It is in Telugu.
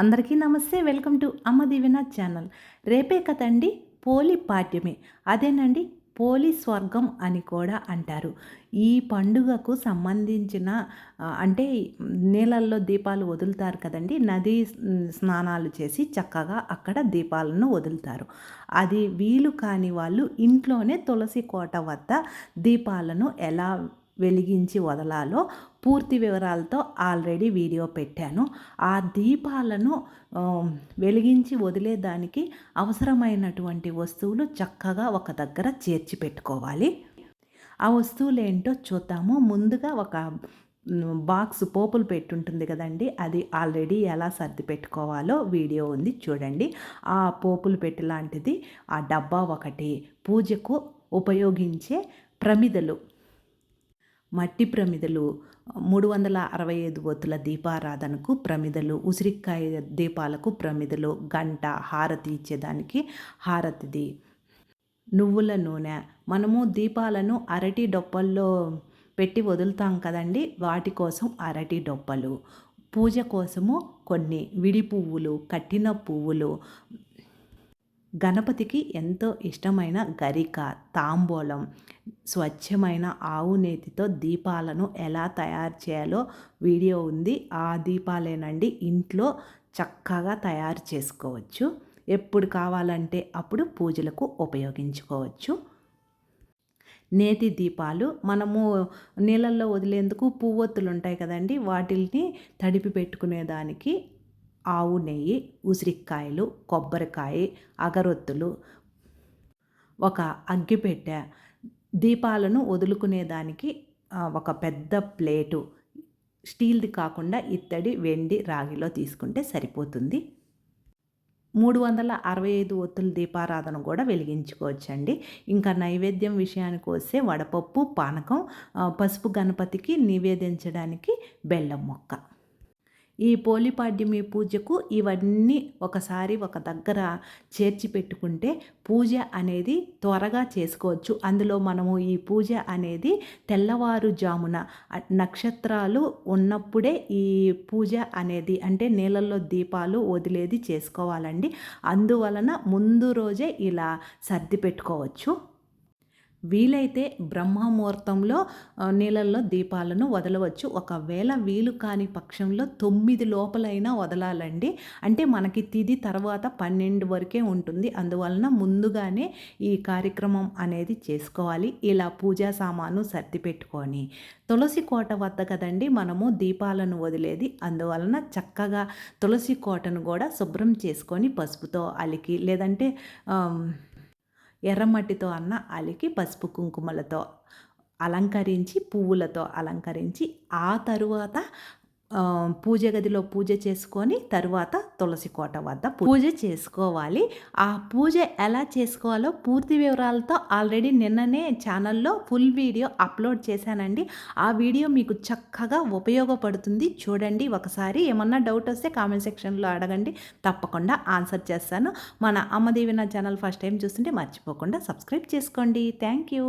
అందరికీ నమస్తే వెల్కమ్ టు అమ్మ దీవెన ఛానల్. రేపే కదండి పోలి పాఠ్యమే అదేనండి పోలి స్వర్గం అని కూడా అంటారు. ఈ పండుగకు సంబంధించిన అంటే నీళ్ళల్లో దీపాలు వదులుతారు కదండి. నదీ స్నానాలు చేసి చక్కగా అక్కడ దీపాలను వదులుతారు. అది వీలు కాని వాళ్ళు ఇంట్లోనే తులసి కోట వద్ద దీపాలను ఎలా వెలిగించి వదలాలో పూర్తి వివరాలతో ఆల్రెడీ వీడియో పెట్టాను. ఆ దీపాలను వెలిగించి వదిలేదానికి అవసరమైనటువంటి వస్తువులు చక్కగా ఒక దగ్గర చేర్చి పెట్టుకోవాలి. ఆ వస్తువులు ఏంటో చూద్దాము. ముందుగా ఒక బాక్స్ పోపులు పెట్టుంటుంది కదండి అది ఆల్రెడీ ఎలా సర్ది పెట్టుకోవాలో వీడియో ఉంది చూడండి. ఆ పోపులు పెట్టి లాంటిది ఆ డబ్బా ఒకటి పూజకు ఉపయోగించే ప్రమిదలు మట్టి ప్రమిదలు మూడు వందల అరవై ఐదు ఒత్తుల దీపారాధనకు ప్రమిదలు ఉసిరికాయ దీపాలకు ప్రమిదలు గంట హారతి ఇచ్చేదానికి హారతిది. నువ్వుల నూనె. మనము దీపాలను అరటి డొప్పల్లో పెట్టి వదులుతాం కదండి వాటి కోసం అరటి డొప్పలు. పూజ కోసము కొన్ని విడి పువ్వులు కట్టిన పువ్వులు. గణపతికి ఎంతో ఇష్టమైన గరిక తాంబూలం స్వచ్ఛమైన ఆవు నేతితో దీపాలను ఎలా తయారు చేయాలో వీడియో ఉంది. ఆ దీపాలేనండి ఇంట్లో చక్కగా తయారు చేసుకోవచ్చు. ఎప్పుడు కావాలంటే అప్పుడు పూజలకు ఉపయోగించుకోవచ్చు. నేతి దీపాలు మనము నీళ్ళల్లో వదిలేందుకు పువ్వొత్తులు ఉంటాయి కదండి. వాటిని తడిపి పెట్టుకునేదానికి ఆవు నెయ్యి ఉసిరికాయలు కొబ్బరికాయ అగరొత్తులు ఒక అగ్గిపెట్టె దీపాలను వదులుకునేదానికి ఒక పెద్ద ప్లేటు స్టీల్ది కాకుండా ఇత్తడి వెండి రాగిలో తీసుకుంటే సరిపోతుంది. మూడు వందల అరవై ఐదు ఒత్తుల దీపారాధన కూడా వెలిగించుకోవచ్చండి. ఇంకా నైవేద్యం విషయానికి వస్తే వడపప్పు పానకం పసుపు గణపతికి నివేదించడానికి బెల్లం మొక్క. ఈ పోలిపాడ్యమి పూజకు ఇవన్నీ ఒకసారి ఒక దగ్గర చేర్చి పెట్టుకుంటే పూజ అనేది త్వరగా చేసుకోవచ్చు. అందులో మనము ఈ పూజ అనేది తెల్లవారుజామున నక్షత్రాలు ఉన్నప్పుడే ఈ పూజ అనేది అంటే నీళ్ళల్లో దీపాలు వదిలేది చేసుకోవాలండి. అందువలన ముందు రోజే ఇలా సర్ది పెట్టుకోవచ్చు. వీలైతే బ్రహ్మముహూర్తంలో నీళ్ళల్లో దీపాలను వదలవచ్చు. ఒకవేళ వీలు కాని పక్షంలో తొమ్మిది లోపలైనా వదలాలండి. అంటే మనకి తిది తర్వాత పన్నెండు వరకే ఉంటుంది. అందువలన ముందుగానే ఈ కార్యక్రమం అనేది చేసుకోవాలి. ఇలా పూజా సామాను సర్ది పెట్టుకొని. తులసి కోట వద్ద కదండి మనము దీపాలను వదిలేది. అందువలన చక్కగా తులసి కోటను కూడా శుభ్రం చేసుకొని పసుపుతో అలికి లేదంటే ఎర్రమట్టితో అన్న అలికి పసుపు కుంకుమలతో అలంకరించి పువ్వులతో అలంకరించి ఆ తరువాత పూజ గదిలో పూజ చేసుకొని తరువాత తులసి కోట వద్ద పూజ చేసుకోవాలి. ఆ పూజ ఎలా చేసుకోవాలో పూర్తి వివరాలతో ఆల్రెడీ నిన్ననే ఛానల్లో ఫుల్ వీడియో అప్లోడ్ చేశానండి. ఆ వీడియో మీకు చక్కగా ఉపయోగపడుతుంది. చూడండి ఒకసారి ఏమన్నా డౌట్ వస్తే కామెంట్ సెక్షన్లో అడగండి. తప్పకుండా ఆన్సర్ చేస్తాను. మన అమ్మదేవి నా ఛానల్ ఫస్ట్ టైం చూస్తుంటే మర్చిపోకుండా సబ్స్క్రైబ్ చేసుకోండి. Thank you.